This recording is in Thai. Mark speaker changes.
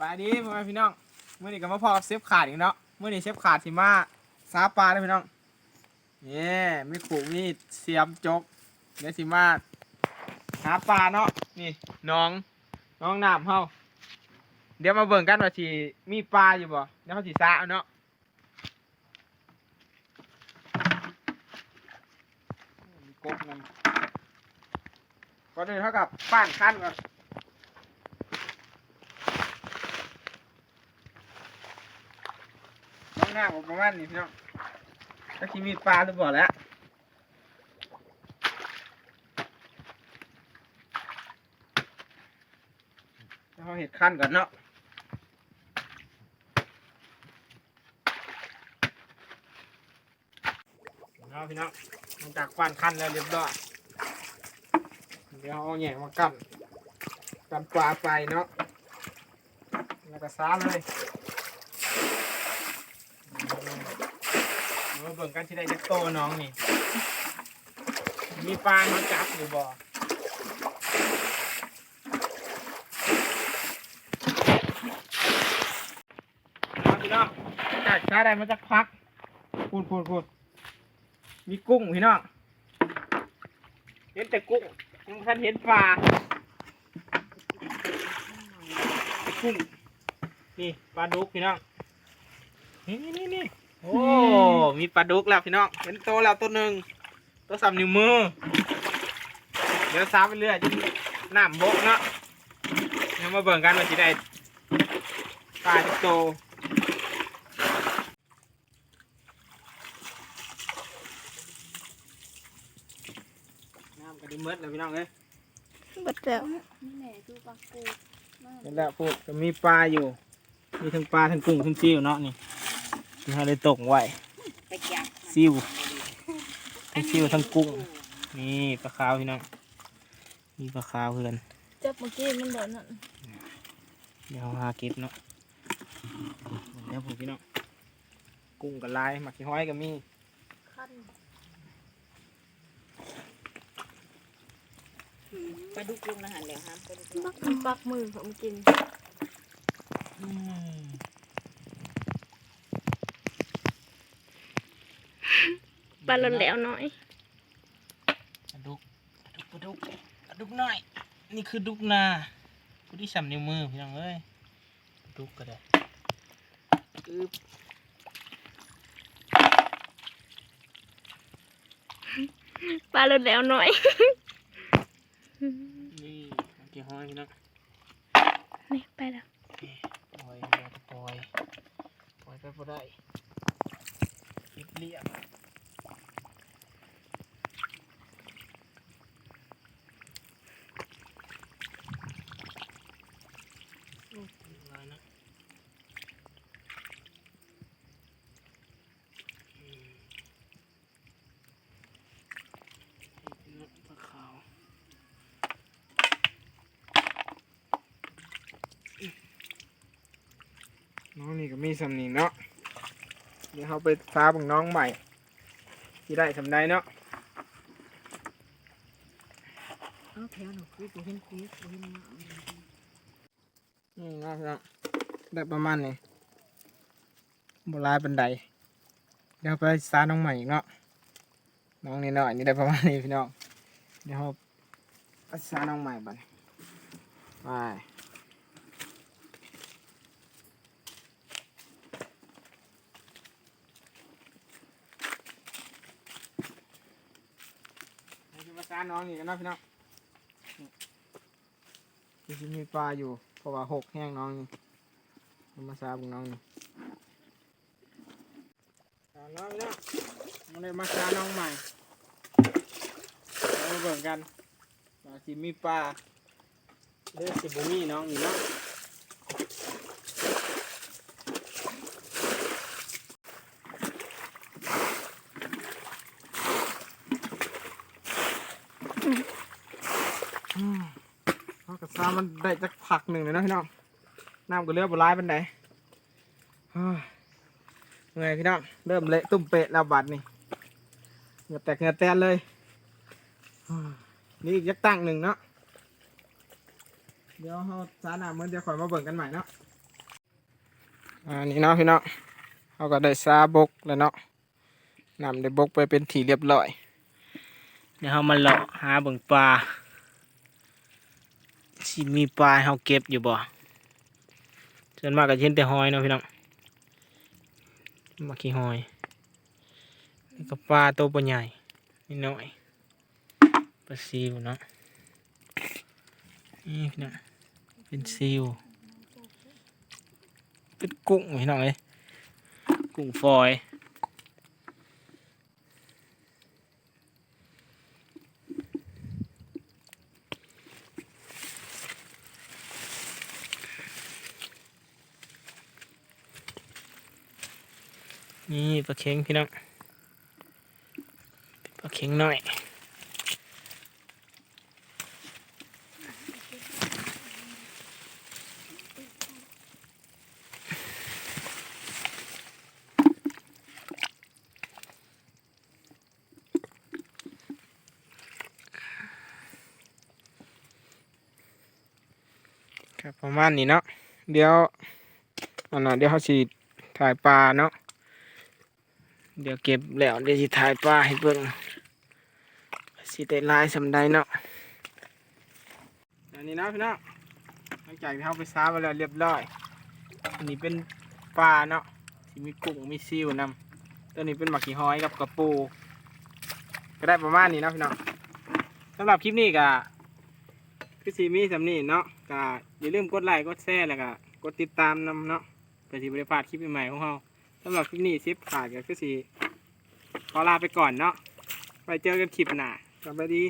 Speaker 1: บายดีพ่อแม่พี่น้องเมื่อนี้ก็มาพอเซฟขาดอีกเนาะเมื่อนี้เซฟขาดสิมาซาปลาเลยพี่น้องนี่มีขู่มีเสียมจกเดี๋ยวสิมาหาปลาเนาะนี่น้องน้องน้ำเฮาเดี๋ยวมาเบิ่งกันว่าสิมีปลาอยู่บ่เดี๋ยวเขาสิซาเอาเนาะมีกบนั่นก่อนอื่นเท่ากับป้านขั้นก่อน น้อง หน้าผมประมาณนี้พี่น้องก็คิดมีปลาตัวบ่อแล้วแล้วเราเห็ดขั้นก่อนเนาะเอาพี่น้องหลังจากฟันขั้นแล้วเรียบร้อยเดี๋ยวเอาแหน่มากันกันปลาไปเนาะแล้วก็ซ้าเลย มาเบิ่งกันที่ได้จะโตน้องนี่ มีปลามาจับอยู่บ่เอาพี่น้องจากช้าได้มาจากพักพูดพูดพูดมีกุ้งพี่น้อง เห็นแต่กุ้งยังท่านเห็นปลากุ้งนี่ปลาดุกพี่น้อง นี่นี่นี่นี่ โอ้ มีปลาดุกแล้วพี่น้องเห็นโตแล้วตัวหนึ่งตัวสามนิ้วมือ เดี๋ยวซ้ำไปเรื่อยจนน้ำบกเนาะเดี๋ยวมาเบิ่งกันว่าจะได้ปลาที่โตน้ำก็ได้เมดเลยพี่น้องเอ้ย
Speaker 2: บัดแล้ว
Speaker 3: นี่แหละดูปลาปูมาก
Speaker 1: นี่แหละพูดก็มีปลาอยู่ มีทั้งปลาทั้งกุ้งทั้งซิวเนาะนี่ ที่เราได้ตกไว้
Speaker 3: ไปจับ
Speaker 1: ซิวทั้งซิวทั้งกุ้ง นี่ปลาขาวพี่น้องมีปลาขาวเพื่อน
Speaker 2: จับเมื่อกี้มันโดนนั่น
Speaker 1: เดี๋ยวหาเก็บเนาะเดี๋ยวผมพี่น้องกุ้งกับลายหมักขี้ห้อยก็มี
Speaker 2: ขั้น
Speaker 3: ปลาดุกลงนะหันแล้วห้ามปลาดุกลง
Speaker 2: ปักมันปักมือผมกิน
Speaker 1: อืม
Speaker 2: ปลาหล่นแล้วน้อย
Speaker 1: ปลาดุกปลาดุกปลาดุกปลาดุกน้อย นี่คือดุกนาผู้ที่สำนิ้วมือพี่น้องเอ้ยปลาดุกก็ได้อึ๊บ
Speaker 2: ปลาหล่นแล้วน้อย
Speaker 1: นี่หมักขี้ห้อยพี่น้อง
Speaker 2: นี่ไปแล้ว
Speaker 1: ปล่อยเราจะปล่อยปล่อยไปบ่ได้เรียบเรียบโอ้ยลายนะอืมนี่เป็นปลาขาว น้องนี่ก็มีสำนีเนาะเดี๋ยวเขาไปฟ้าบังน้องใหม่ที่ได้สำได้เนาะ
Speaker 3: เอาแถวหนูคือกูเห็นคุยกูเห็นเนาะ
Speaker 1: นี่เนาะพี่น้องได้ประมาณนี้โบราณบันไดเดี๋ยวไปฟ้าน้องใหม่อีกเนาะน้องนี่เนาะอันนี้ได้ประมาณนี้พี่น้องเดี๋ยวเราไปฟ้าน้องใหม่บัดไป เราจะมาฟ้าน้องนี่กันเนาะพี่น้องนี่สิมีปลาอยู่ เพราะว่าหกแห้งน้องนี่มาซาบุงน้องนี่น้องเนี่ยมันเลยมาซาน้องใหม่เรามาเบิ่งกันว่าสิมีปลาเลือสิบุมีน้องนี่เนาะ เอากรามันได้จักผักหนึ่งเลยนะพี่น้องน้ำก็เลือบร้ายเป็นไดเฮ้ยเมื่อยพี่น้องเริ่มเละตุ่มเปะแล้วบัดนี่เหงื่อแตกเหงื่อแตนเลยนี่อีกยักตั้งหนึ่งเนาะเดี๋ยวเขาสาหนาเมื่อเดี๋ยวข่อยมาเบิ่งกันใหม่เนาะอันนี้เนาะพี่น้องเขาก็ได้ซาบกแล้วเนาะนำได้บกไปเป็นทีเรียบร้อยเดี๋ยวเรามาเลาะหาเบิ่งปลา สิมีปลาเราเก็บอยู่บ่ส่วนมากก็เห็นแต่หอยเนาะพี่น้องมาขี้หอยนี่ก็ปลาโตปลาใหญ่นิดหน่อยปลาซิวเนาะนี่พี่น้องเป็นซิวเป็นกุ้งพี่น้องเลยกุ้งฟอย นี่ปลาเค็งพี่น้องปลาเค็งหน้อยครับประมาณนี้เนาะเดี๋ยวอันน่ะเดี๋ยวเขาสิถ่ายปลาเนาะ เดี๋ยวเก็บแล้วเดี๋ยวสิถ่ายปลาให้เบิ่งสิได้ลายสำใดเนาะอันนี้นะพี่น้องหลังจากที่เขาไปซ้าไปแล้วเรียบร้อย อันนี้เป็นปลาเนาะที่มีกุ้งมีซิวนำตัวนี้เป็นหมักขี้ห้อยกับกระปู ก็ได้ประมาณนี้เนาะพี่น้องสำหรับคลิปนี้ก็คือสีมีสำนีเนาะก็อย่าลืมกดไลค์กดแชร์แล้วก็กดติดตามนำเนาะเพื่อที่บริพลาดคลิปใหม่ของเรา สำหรับคลิปนี้ซิปขาดก็คือสีขอลาไปก่อนเนาะไปเจอกันคลิปหน้าสวัสดี